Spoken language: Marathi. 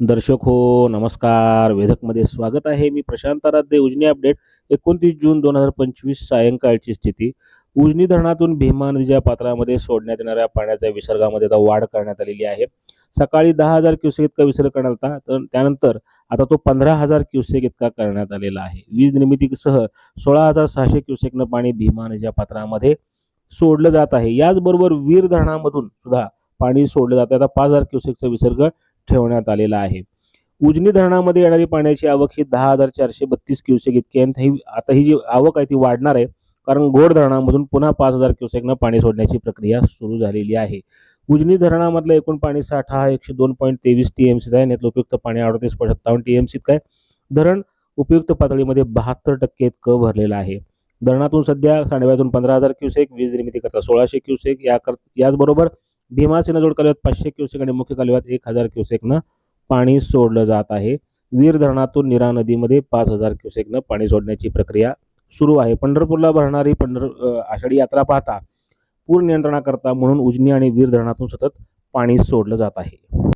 दर्शक हो नमस्कार. वेधकमध्ये स्वागत आहे. मी प्रशांत आराध्ये उजनी अपडेट. एकोणतीस जून दोन हजार पंचवीस सायंकाळची स्थिती. उजनी धरणातून भीमा नदीच्या पात्रामध्ये सोडण्यात येणाऱ्या पाण्याच्या विसर्गामध्ये आता वाढ करण्यात आलेली आहे. सकाळी दहा हजार क्युसेक इतका विसर्ग करण्यात आला तर त्यानंतर आता तो पंधरा हजार क्युसेक इतका करण्यात आलेला आहे. वीज निर्मितीसह सोळा हजार सहाशे क्युसेकनं पाणी भीमा नदीच्या पात्रामध्ये सोडलं जात आहे. याचबरोबर वीर धरणामधून सुद्धा पाणी सोडलं जातं आता पाच हजार क्युसेकचा विसर्ग ठेवण्यात आलेला आहे. उजनी धरणामध्ये येणारी पाण्याची आवक ही दहा हजार चारशे बत्तीस क्युसेक इतकी आहे. ही आता ही जी आवक आहे ती वाढणार आहे. कारण गोड धरणामधून पुन्हा पाच हजार क्युसेकनं पाणी सोडण्याची प्रक्रिया सुरू झालेली आहे. उजनी धरणामधलं एकूण पाणी साठा हा एकशे दोन पॉईंट तेवीस टी एम सीचा आहे. नेतलं उपयुक्त पाणी अडतीस पॉईंट सत्तावन्न टी एम सीत काय धरण उपयुक्त पातळीमध्ये बहात्तर टक्के इतकं भरलेलं आहे. धरणातून सध्या सांडव्यातून पंधरा हजार क्युसेक वीज निर्मिती करता सोळाशे क्युसेक या कर याचबरोबर भीमासेना जोड कालव्यात पाचशे क्युसेक आणि मुख्य कालव्यात एक हजार क्युसेकनं पाणी सोडलं जात आहे. वीर धरणातून निरा नदीमध्ये पाच हजार क्युसेकनं पाणी सोडण्याची प्रक्रिया सुरू आहे. पंढरपूरला भरणारी पंढर आषाढी यात्रा पाहता पूर नियंत्रणाकरता म्हणून उजनी आणि वीर धरणातून सतत पाणी सोडलं जात आहे.